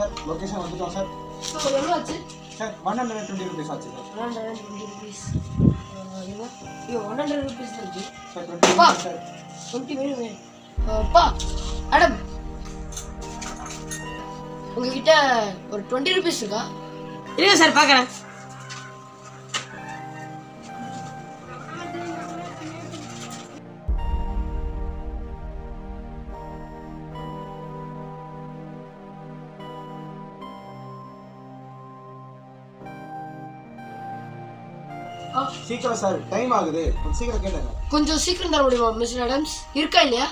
Sir location வந்துட்டோம் sir so எவ்வளோ ஆச்சு? Sir one hundred twenty rupees ஆச்சு sir one hundred twenty rupees ஐயோ ஒன் ஹண்ட்ரட் ருபீஸ் இருக்கு. Sir twenty. சார் டுவெண்ட்டி வேணுமே அப்பா! மேடம் உங்ககிட்ட ஒரு டுவெண்ட்டி ருபீஸ் இருக்கா? இருங்க சார் பார்க்குறேன் சீக்கிரம் சார் டைம் ஆகுது. கொஞ்சம் சீக்கிரம் கேளுங்க. கொஞ்சம் சீக்கிரம் தர முடியுமா மிஸ்டர் அடம்ஸ் இருக்கா இல்லையா?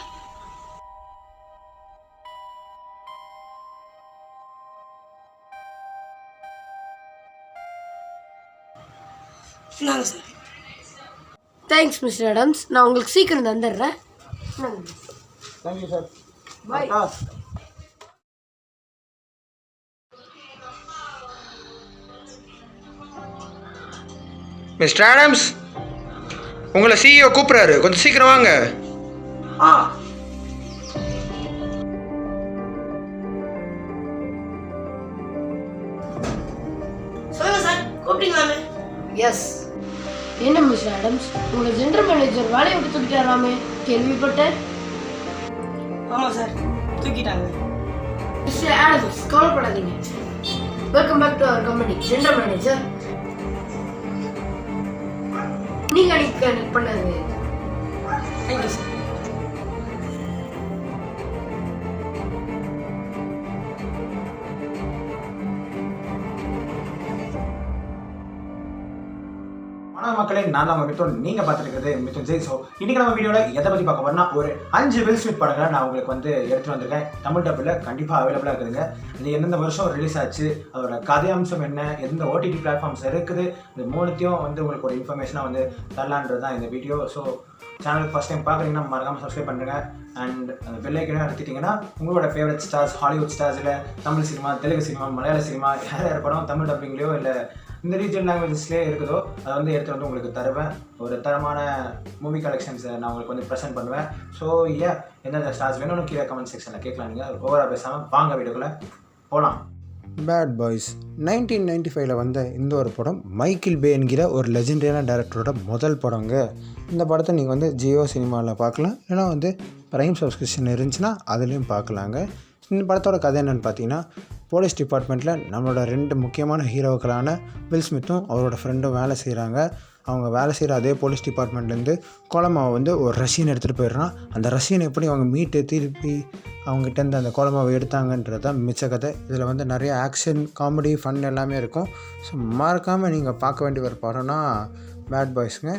சார். தேங்க்ஸ் மிஸ்டர் அடம்ஸ் நான் உங்களுக்கு சீக்கிரம் தந்துடுறேன். Thank you sir Bye. Mister Adams உங்களை சிஇஓ கூப்பிட்றாரு. கொஞ்சம் சீக்கிரம் வாங்க. ஆ. சொல்லுங்க சார் கூப்பிட்டீங்களாமே? எஸ் என்ன மிஸ்டர் அடம்ஸ் உங்களை ஜெனரல் மேனேஜர் வேலையை விட்டு தூக்கிட்டாராமே? கேள்விப்பட்டேன். ஆமாம் சார் தூக்கிட்டாங்க. மிஸ்டர் ஆடம்ஸ் கவலைப்படாதீங்க. Welcome back to our company general manager நீங்க அன்னைக்கு மக்களே நான் தான் மித்துன். நீங்கள் பார்த்துருக்கிறது மித்துன் ஜெய். ஸோ இன்றைக்கி நம்ம வீடியோவில் எதை பற்றி பார்க்க போனால் ஒரு அஞ்சு வில் ஸ்மித் படங்களை நான் உங்களுக்கு வந்து எடுத்துகிட்டு வந்திருக்கேன். தமிழ் டப்பில் கண்டிப்பாக அவைலபிளாக இருக்குதுங்க. இது எந்தெந்த வருஷம் ரிலீஸ் ஆச்சு அதோட கதை அம்சம் என்ன எந்த ஓடிடி பிளாட்ஃபார்ம்ஸ் இருக்குது இந்த மூணுத்தையும் வந்து உங்களுக்கு ஒரு இன்ஃபர்மேஷனாக வந்து தரலான்றது தான் இந்த வீடியோ. ஸோ சேனலுக்கு ஃபஸ்ட் டைம் பார்க்குறீங்கன்னா மறக்காமல் சப்ஸ்கிரைப் பண்ணுங்க. அண்ட் அந்த பெல்லைக்கனே எடுத்துட்டிங்கன்னா உங்களோட ஃபேவரட் ஸ்டார்ஸ் ஹாலிவுட் ஸ்டார்ஸ் இல்லை Tamil cinema Telugu cinema Malayala cinema யார் யார் படம் தமிழ் டப்பிங்லேயோ இல்லை இந்த ரீஜன் லாங்குவேஜஸ்லேயே இருக்குதோ அதை வந்து எடுத்து வந்து உங்களுக்கு தருவேன். ஒரு தரமான மூவி கலெக்ஷன்ஸை நான் உங்களுக்கு வந்து ப்ரெசென்ட் பண்ணுவேன். ஸோ ஏ எந்தெந்த ஸ்டார்ஸ் வேணும்னு கீழே கமெண்ட் செக்ஷனில் கேட்கலாம் நீங்கள் ஓவராக பேசாமல் வாங்க வீடுக்குள்ளே போகலாம் பேட் பாய்ஸ் நைன்டீன் நைன்டி ஃபைவ்ல வந்த இந்த ஒரு படம் மைக்கேல் பே என்கிற ஒரு லெஜெண்டரியான டேரக்டரோட முதல் படங்க. இந்த படத்தை நீங்கள் வந்து ஜியோ சினிமாவில் பார்க்கலாம். இல்லைனா வந்து ப்ரைம் சப்ஸ்கிரிப்ஷன் இருந்துச்சுன்னா அதுலேயும் பார்க்கலாங்க. இந்த படத்தோட கதை என்னென்னு பார்த்தீங்கன்னா போலீஸ் டிபார்ட்மெண்ட்டில் நம்மளோட ரெண்டு முக்கியமான ஹீரோக்களான வில் ஸ்மித்தும் அவரோட ஃப்ரெண்டும் வேலை செய்கிறாங்க அவங்க வேலை செய்கிற அதே போலீஸ் டிபார்ட்மெண்ட்லேருந்து கோலமாவை வந்து ஒரு ரஷியன் எடுத்துகிட்டு போயிடுறான். அந்த ரஷியன் எப்படி அவங்க மீட்டு திருப்பி அவங்ககிட்டேருந்து அந்த கோலமாவை எடுத்தாங்கன்றது தான் மிச்ச கதை. இதில் வந்து நிறைய ஆக்ஷன் காமெடி ஃபன் எல்லாமே இருக்கும். ஸோ மறக்காமல் நீங்கள் பார்க்க வேண்டிய ஒரு படம்னா பேட் பாய்ஸுங்க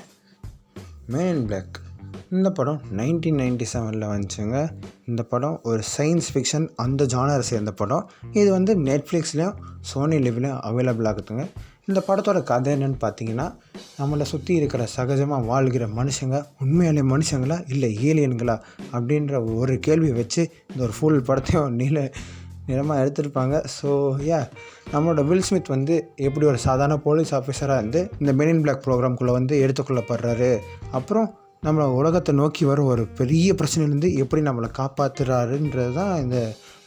மேன் பிளாக் இந்த படம் நைன்டீன் நைன்டி செவனில் வந்துச்சுங்க. இந்த படம் ஒரு சயின்ஸ் ஃபிக்ஷன் அந்த ஜானரை சேர்ந்த படம். இது வந்து நெட்ஃப்ளிக்ஸ்லேயும் சோனி லிவ்லையும் அவைலபிள் ஆகுதுங்க. இந்த படத்தோட கதை என்னன்னு பார்த்தீங்கன்னா நம்மளை சுற்றி இருக்கிற சகஜமாக வாழ்கிற மனுஷங்க உண்மையாலே மனுஷங்களா இல்லை ஏலியன்களா அப்படின்ற ஒரு கேள்வியை வச்சு இந்த ஒரு ஃபுல் படத்தையும் நீல நிறமாக எடுத்திருப்பாங்க. ஸோ யா நம்மளோட வில் ஸ்மித் வந்து எப்படி ஒரு சாதாரண போலீஸ் ஆஃபீஸராக இருந்து இந்த மெனின் பிளாக் ப்ரோக்ராம்குள்ளே வந்து எடுத்துக்கொள்ளப்படுறாரு. அப்புறம் நம்மளை உலகத்தை நோக்கி வர ஒரு பெரிய பிரச்சனையிலேருந்து எப்படி நம்மளை காப்பாற்றுறாருன்றது தான் இந்த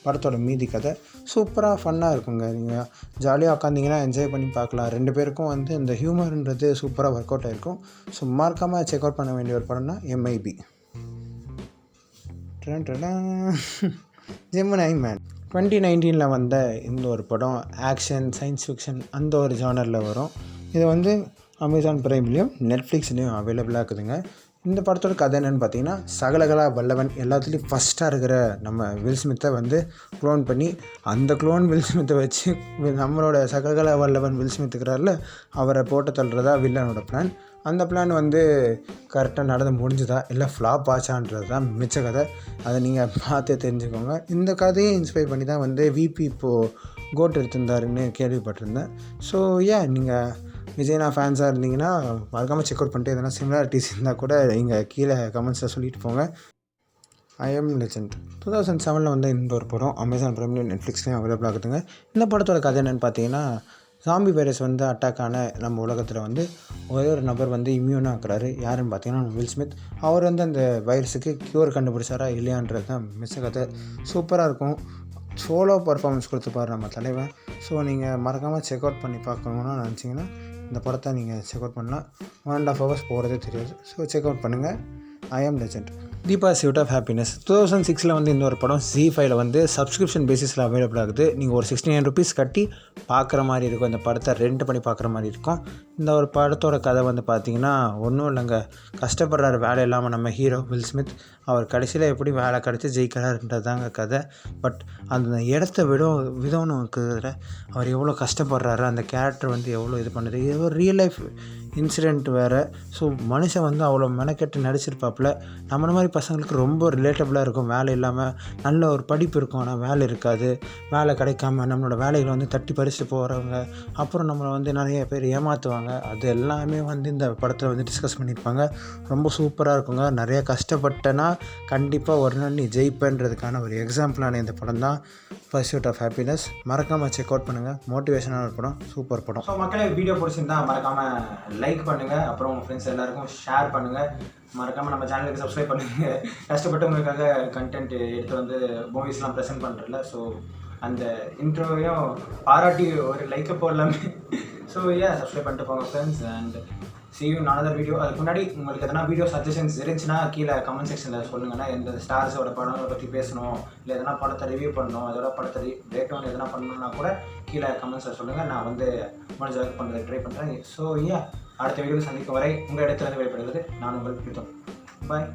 படத்தோட மீதி கதை. சூப்பராக ஃபன்னாக இருக்குங்க. நீங்கள் ஜாலியாக உட்காந்திங்கன்னா என்ஜாய் பண்ணி பார்க்கலாம். ரெண்டு பேருக்கும் வந்து இந்த ஹியூமர்ன்றது சூப்பராக ஒர்க் அவுட் ஆகிருக்கும் ஸோ மறக்காமல் செக் அவுட் பண்ண வேண்டிய ஒரு படம்னா எம்ஐபி ஜெமினை மேன் டுவெண்ட்டி நைன்டீனில் வந்த இந்த ஒரு படம் ஆக்ஷன் சயின்ஸ் ஃபிக்ஷன் அந்த ஒரு ஜானரில் வரும். இது வந்து அமேசான் ப்ரைம்லேயும் நெட்ஃப்ளிக்ஸ்லேயும் அவைலபிளாக இருக்குதுங்க. இந்த படத்தோட கதை என்னென்னு பார்த்தீங்கன்னா சகலகலா வல்லவன் எல்லாத்துலேயும் ஃபஸ்ட்டாக இருக்கிற நம்ம வில் ஸ்மித்தை வந்து க்ளோன் பண்ணி அந்த க்ளோன் வில் ஸ்மித்தை வச்சு நம்மளோட சகலகலா வல்லவன் வில் ஸ்மித் அவரை போட்டு தள்ளுறதா வில்லனோட பிளான் அந்த பிளான் வந்து கரெக்டாக நடந்து முடிஞ்சுதா இல்லை ஃப்ளாப் ஆச்சான்றது தான் மிச்ச கதை. அதை நீங்கள் பார்த்து தெரிஞ்சுக்கோங்க. இந்த கதையை இன்ஸ்பைர் பண்ணி தான் வந்து விபி இப்போது கோட் எடுத்திருந்தாருன்னு கேள்விப்பட்டிருந்தேன். ஸோ ஏன் நீங்கள் விஜய்னா ஃபேன்ஸாக இருந்தீங்கன்னா மறக்காமல் செக் அவுட் பண்ணிட்டு எதனா சிமிலாரிட்டிஸ் இருந்தால் கூட இங்கே கீழே கமெண்ட்ஸில் சொல்லிட்டு போங்க. I am legend two thousand செவனில் வந்து இந்த ஒரு படம் அமேசான் ப்ரைம்லேயும் நெட்ஃப்ளிக்ஸ்லேயும் அவைலபிள் ஆகுதுங்க. இந்த படத்தோட கதை என்னென்னு பார்த்தீங்கன்னா சாம்பி வைரஸ் வந்து அட்டாக் ஆன நம்ம உலகத்தில் வந்து ஒரே ஒரு நபர் வந்து இம்யூனாக இருக்கிறாரு. யாருன்னு பார்த்தீங்கன்னா வில் ஸ்மித் அவர் வந்து அந்த வைரஸுக்கு க்யூர் கண்டுபிடிச்சாரா இல்லையான்றது தான் மிஸ் கதை. சூப்பராக இருக்கும். சோலோ பர்ஃபார்மன்ஸ் கொடுத்துப்பார் நம்ம தலைவன். ஸோ நீங்கள் மறக்காமல் செக் அவுட் பண்ணி பார்க்கணுன்னு நினச்சிங்கன்னா இந்த படத்தை நீங்கள் செக் அவுட் பண்ணலாம். ஒன் அண்ட் ஆஃப் ஹவர்ஸ் போகிறதே தெரியாது. ஸோ செக் அவுட் பண்ணுங்கள் I am legend the pursuit of happiness two thousand சிக்ஸில் வந்து இந்த ஒரு படம் ஜி ஃபைவ்ல வந்து சப்ஸ்கிரிப்ஷன் பேசிஸில் அவைலபிள் ஆகுது. நீங்கள் ஒரு சிக்ஸ்டி நைன் ருபீஸ் கட்டி பார்க்குற மாதிரி இருக்கும். இந்த படத்தை ரெண்ட் பண்ணி பார்க்குற மாதிரி இருக்கும். இந்த ஒரு படத்தோட கதை வந்து பார்த்தீங்கன்னா ஒன்றும் இல்லைங்க. கஷ்டப்படுறாரு வேலை இல்லாமல் நம்ம ஹீரோ வில் ஸ்மித் அவர் கடைசியில் எப்படி வேலை கிடச்சி ஜெயிக்கிறாருன்றது தாங்க கதை. பட் அந்த இடத்த விட விதம்னு இருக்கிற அவர் எவ்வளோ கஷ்டப்படுறாரு அந்த கேரக்டர் வந்து எவ்வளோ இது பண்ணுது. இது ஒரு ரியல் லைஃப் இன்சிடெண்ட் வேறு. ஸோ மனுஷன் வந்து அவ்வளோ மெனக்கெட்டு நடிச்சிருப்பாப்புல. நம்மள மாதிரி பசங்களுக்கு ரொம்ப ரிலேட்டபுளாக இருக்கும். வேலை இல்லாமல் நல்ல ஒரு படிப்பு இருக்கும். ஆனால் வேலை இருக்காது. வேலை கிடைக்காம நம்மளோட வேலைகளை வந்து தட்டி பறிச்சுட்டு போகிறவங்க அப்புறம் நம்மளை வந்து நிறைய பேர் ஏமாற்றுவாங்க அது எல்லாமே வந்து இந்த படத்தில் வந்து டிஸ்கஸ் பண்ணியிருப்பாங்க. ரொம்ப சூப்பராக இருக்குங்க. நிறைய கஷ்டப்பட்டேன்னா கண்டிப்பாக ஒரு நாள் நீ ஜெயிப்பேன்றதுக்கான ஒரு எக்ஸாம்பிளான இந்த படம் தான். பர்சியூட் ஆஃப் ஹாப்பினஸ் மறக்காமல் செக் அவுட் பண்ணுங்கள் மோட்டிவேஷனான படம். சூப்பர் படம். ஸோ மக்களே வீடியோ பிடிச்சிருந்தா மறக்காமல் லைக் பண்ணுங்கள் அப்புறம் உங்கள் ஃப்ரெண்ட்ஸ் எல்லாருக்கும் ஷேர் பண்ணுங்கள் மறக்காம நம்ம சேனலுக்கு சப்ஸ்கிரைப் பண்ணுங்க. கஷ்டப்பட்டு உங்களுக்காக கண்டென்ட் எடுத்து வந்து மூவிஸ்லாம் ப்ரெசென்ட் பண்ணுறல ஸோ அந்த இன்ட்ரோவையும் பாராட்டி ஒரு லைக்கை போடலாமே. ஸோ ஏன் சப்ஸ்கிரைப் பண்ணிட்டு போங்க friends and see you video அதுக்கு முன்னாடி உங்களுக்கு எதனா வீடியோ சஜஷன்ஸ் இருந்துச்சுன்னா கீழே கமெண்ட் செக்ஷனில் சொல்லுங்கன்னா எந்த ஸ்டார்ஸோட படம் பற்றி பேசணும் இல்லை எதனா படத்தை ரிவ்யூ பண்ணணும் அதோட படத்தை பிரேக் டவுன் எதனா பண்ணணும்னா கூட கீழே கமெண்ட்ஸில் சொல்லுங்கள் நான் வந்து முடிஞ்ச அளவுக்கு பண்ணுறது ட்ரை பண்ணுறேன் ஸோ ஏன் அடுத்த வீடியோவில் சந்திக்கும் வரை உங்கள் இடத்துல இருந்து வெளிப்படுகிறது நான் உங்கள் பிடித்தோம் பாய்